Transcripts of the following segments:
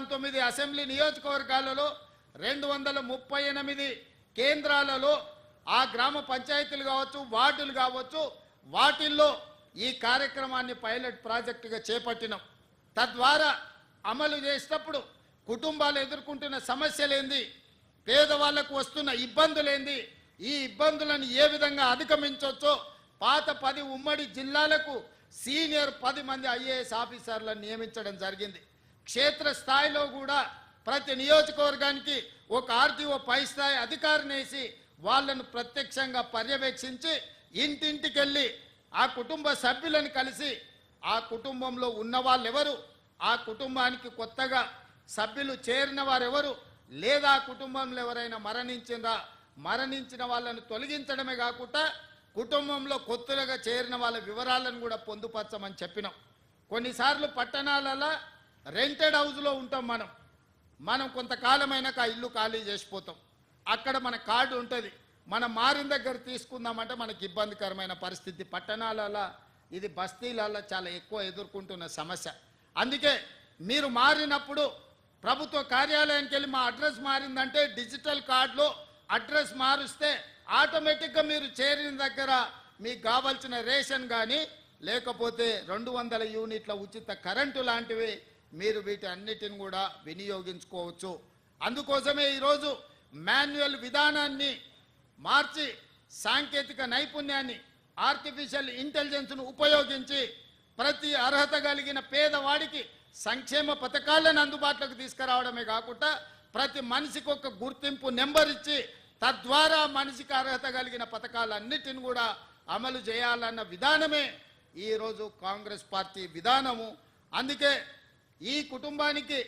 పంతొమ్మిది అసెంబ్లీ నియోజకవర్గాలలో రెండు వందల ముప్పై ఎనిమిది కేంద్రాలలో ఆ గ్రామ పంచాయతీలు కావచ్చు వార్డులు కావచ్చు వాటిల్లో ఈ కార్యక్రమాన్ని పైలట్ ప్రాజెక్టుగా చేపట్టినాం. తద్వారా అమలు చేసేటప్పుడు కుటుంబాలు ఎదుర్కొంటున్న సమస్యలేంది పేదవాళ్ళకు వస్తున్న ఇబ్బందులేంది ఈ ఇబ్బందులను ఏ విధంగా అధిగమించవచ్చో పాత పది ఉమ్మడి జిల్లాలకు సీనియర్ పది మంది ఐఏఎస్ ఆఫీసర్లను నియమించడం జరిగింది. క్షేత్ర స్థాయిలో కూడా ప్రతి నియోజకవర్గానికి ఒక ఆర్టీఓ పై స్థాయి అధికారిని వేసి వాళ్ళను ప్రత్యక్షంగా పర్యవేక్షించి ఇంటింటికి వెళ్ళి ఆ కుటుంబ సభ్యులను కలిసి ఆ కుటుంబంలో ఉన్న వాళ్ళెవరు ఆ కుటుంబానికి కొత్తగా సభ్యులు చేరిన వారెవరు లేదా ఆ కుటుంబంలో ఎవరైనా మరణించిందా మరణించిన వాళ్ళను తొలగించడమే కాకుండా కుటుంబంలో కొత్తగా చేరిన వాళ్ళ వివరాలను కూడా పొందుపరచమని చెప్పినాం. కొన్నిసార్లు పట్టణాలలో రెంటెడ్ హౌస్లో ఉంటాం మనం. మనం కొంతకాలమైనాక ఆ ఇల్లు ఖాళీ చేసిపోతాం. అక్కడ మన కార్డు ఉంటుంది. మనం మారిన దగ్గర తీసుకుందామంటే మనకి ఇబ్బందికరమైన పరిస్థితి. పట్టణాలలో ఇది బస్తీలలో చాలా ఎక్కువ ఎదుర్కొంటున్న సమస్య. అందుకే మీరు మారినప్పుడు ప్రభుత్వ కార్యాలయానికి వెళ్ళి మా అడ్రస్ మారిందంటే డిజిటల్ కార్డులో అడ్రస్ మారుస్తే ఆటోమేటిక్గా మీరు చేరిన దగ్గర మీకు కావాల్సిన రేషన్ కానీ లేకపోతే రెండు వందల యూనిట్ల ఉచిత కరెంటు లాంటివి మీరు వీటి అన్నిటిని కూడా వినియోగించుకోవచ్చు. అందుకోసమే ఈరోజు మాన్యువల్ విధానాన్ని మార్చి సాంకేతిక నైపుణ్యాన్ని ఆర్టిఫిషియల్ ఇంటెలిజెన్స్ను ఉపయోగించి ప్రతి అర్హత కలిగిన పేదవాడికి సంక్షేమ పథకాలను అందుబాటులోకి తీసుకురావడమే కాకుండా ప్రతి మనిషికి ఒక గుర్తింపు నెంబర్ ఇచ్చి తద్వారా మనిషికి అర్హత కలిగిన పథకాలన్నిటిని కూడా అమలు చేయాలన్న విధానమే ఈరోజు కాంగ్రెస్ పార్టీ విధానము. అందుకే ఈ కుటుంబానికి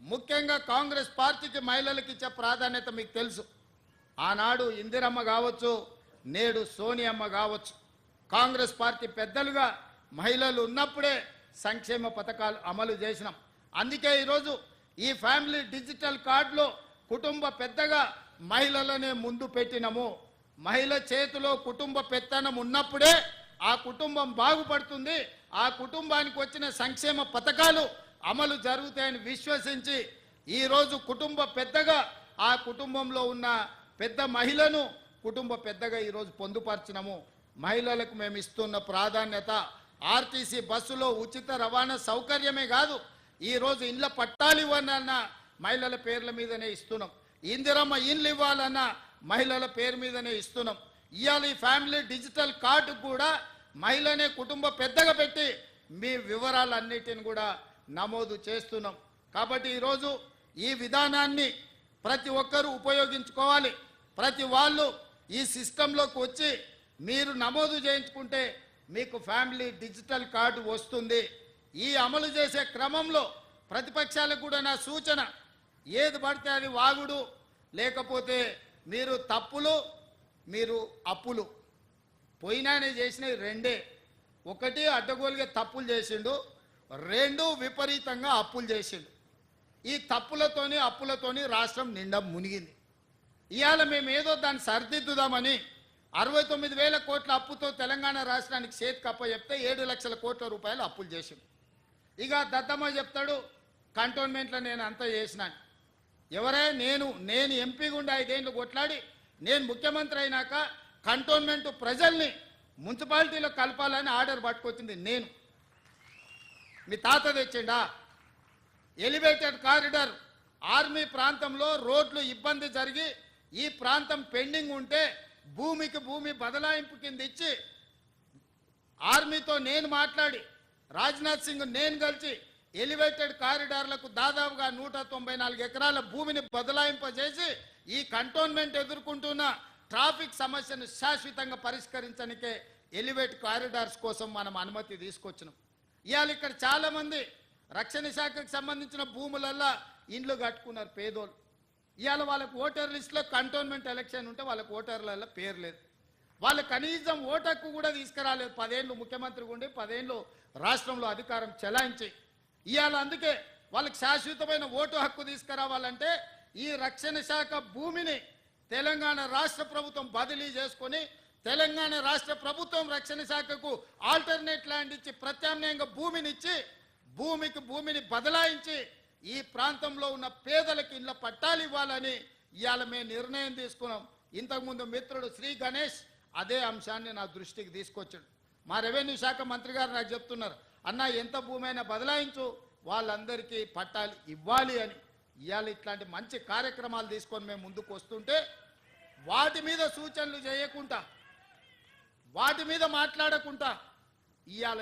ముఖ్యంగా కాంగ్రెస్ పార్టీకి మహిళలకు ఇచ్చే ప్రాధాన్యత మీకు తెలుసు. ఆనాడు ఇందిరమ్మ కావచ్చు నేడు సోనియమ్మ కావచ్చు. కాంగ్రెస్ పార్టీ పెద్దలుగా మహిళలు ఉన్నప్పుడే సంక్షేమ పథకాలు అమలు చేసినాం. అందుకే ఈరోజు ఈ ఫ్యామిలీ డిజిటల్ కార్డులో కుటుంబ పెద్దగా మహిళలనే ముందు పెట్టినము. మహిళ చేతిలో కుటుంబ పెత్తనం ఉన్నప్పుడే ఆ కుటుంబం బాగుపడుతుంది. ఆ కుటుంబానికి వచ్చిన సంక్షేమ పథకాలు అమలు జరుగుతాయని విశ్వసించి ఈరోజు కుటుంబ పెద్దగా ఆ కుటుంబంలో ఉన్న పెద్ద మహిళను కుటుంబ పెద్దగా ఈరోజు పొందుపరచినము. మహిళలకు మేము ఇస్తున్న ప్రాధాన్యత ఆర్టీసీ బస్సులో ఉచిత రవాణా సౌకర్యమే కాదు ఈరోజు ఇండ్ల పట్టాలు ఇవ్వాలన్న మహిళల పేర్ల మీదనే ఇస్తున్నాం. ఇందిరమ్మ ఇండ్లు ఇవ్వాలన్న మహిళల పేరు మీదనే ఇస్తున్నాం. ఇవాళ ఈ ఫ్యామిలీ డిజిటల్ కార్డు కూడా మహిళనే కుటుంబ పెద్దగా పెట్టి మీ వివరాలన్నిటిని కూడా నమోదు చేస్తున్నాం. కాబట్టి ఈరోజు ఈ విధానాన్ని ప్రతి ఒక్కరూ ఉపయోగించుకోవాలి. ప్రతి వాళ్ళు ఈ సిస్టంలోకి వచ్చి మీరు నమోదు చేయించుకుంటే మీకు ఫ్యామిలీ డిజిటల్ కార్డు వస్తుంది. ఈ అమలు చేసే క్రమంలో ప్రతిపక్షాలకు కూడా నా సూచన ఏది పడితే అది వాగుడు లేకపోతే మీరు తప్పులు మీరు అప్పులు. పోయినానే చేసినవి రెండే. ఒకటి అడ్డగోలుగా తప్పులు చేసిండు రెండు విపరీతంగా అప్పులు చేసిండు. ఈ తప్పులతోని అప్పులతోని రాష్ట్రం నిండా మునిగింది. ఇవాళ మేము ఏదో దాన్ని సరిదిద్దుదామని అరవై తొమ్మిది వేల కోట్ల అప్పుతో తెలంగాణ రాష్ట్రానికి చేతి కప్ప చెప్తే ఏడు లక్షల కోట్ల రూపాయలు అప్పులు చేసిండు. ఇక దత్తమ్మ చెప్తాడు కంటోన్మెంట్లో నేను అంతా చేసినాను ఎవరే? నేను నేను ఎంపీ గుండా ఐదేళ్ళు కొట్లాడి నేను ముఖ్యమంత్రి అయినాక కంటోన్మెంట్ ప్రజల్ని మున్సిపాలిటీలో కలపాలని ఆర్డర్ పట్టుకొచ్చింది నేను. మీ తాత తెచ్చిండా? ఎలివేటెడ్ కారిడార్ ఆర్మీ ప్రాంతంలో రోడ్లు ఇబ్బంది జరిగి ఈ ప్రాంతం పెండింగ్ ఉంటే భూమికి భూమి బదలాయింపు కింద ఇచ్చి ఆర్మీతో నేను మాట్లాడి రాజ్నాథ్ సింగ్ నేను కలిసి ఎలివేటెడ్ కారిడార్లకు దాదాపుగా నూట తొంభై నాలుగు ఎకరాల భూమిని బదలాయింపజేసి ఈ కంటోన్మెంట్ ఎదుర్కొంటున్న ట్రాఫిక్ సమస్యను శాశ్వతంగా పరిష్కరించడానికే ఎలివేట్ కారిడార్స్ కోసం మనం అనుమతి తీసుకొచ్చినాం. ఇవాళ ఇక్కడ చాలామంది రక్షణ శాఖకు సంబంధించిన భూములల్లా ఇండ్లు కట్టుకున్నారు పేదోళ్ళు. ఇవాళ వాళ్ళకు ఓటర్ లిస్టులో కంటోన్మెంట్ ఎలక్షన్ ఉంటే వాళ్ళకి ఓటర్లలో పేరు లేదు. వాళ్ళు కనీసం ఓటు హక్కు కూడా తీసుకురాలేదు. పదేళ్ళు ముఖ్యమంత్రి ఉండి పదేళ్ళు రాష్ట్రంలో అధికారం చెలాయించి. ఇవాళ అందుకే వాళ్ళకి శాశ్వతమైన ఓటు హక్కు తీసుకురావాలంటే ఈ రక్షణ శాఖ భూమిని తెలంగాణ రాష్ట్ర ప్రభుత్వం బదిలీ చేసుకొని తెలంగాణ రాష్ట్ర ప్రభుత్వం రక్షణ శాఖకు ఆల్టర్నేట్ ల్యాండ్ ఇచ్చి ప్రత్యామ్నాయంగా భూమినిచ్చి భూమికి భూమిని బదలాయించి ఈ ప్రాంతంలో ఉన్న పేదలకు ఇళ్ళ పట్టాలు ఇవ్వాలని ఇవాళ మేము నిర్ణయం తీసుకున్నాం. ఇంతకుముందు మిత్రుడు శ్రీ గణేష్ అదే అంశాన్ని నా దృష్టికి తీసుకొచ్చాడు. మా రెవెన్యూ శాఖ మంత్రి గారు నాకు చెప్తున్నారు అన్న ఎంత భూమి అయినా బదలాయించు వాళ్ళందరికీ పట్టాలు ఇవ్వాలి అని. ఇవాళ ఇట్లాంటి మంచి కార్యక్రమాలు తీసుకొని మేము ముందుకు వస్తుంటే వాటి మీద సూచనలు చేయకుండా వాటి మీద మాట్లాడకుండా ఇవాళ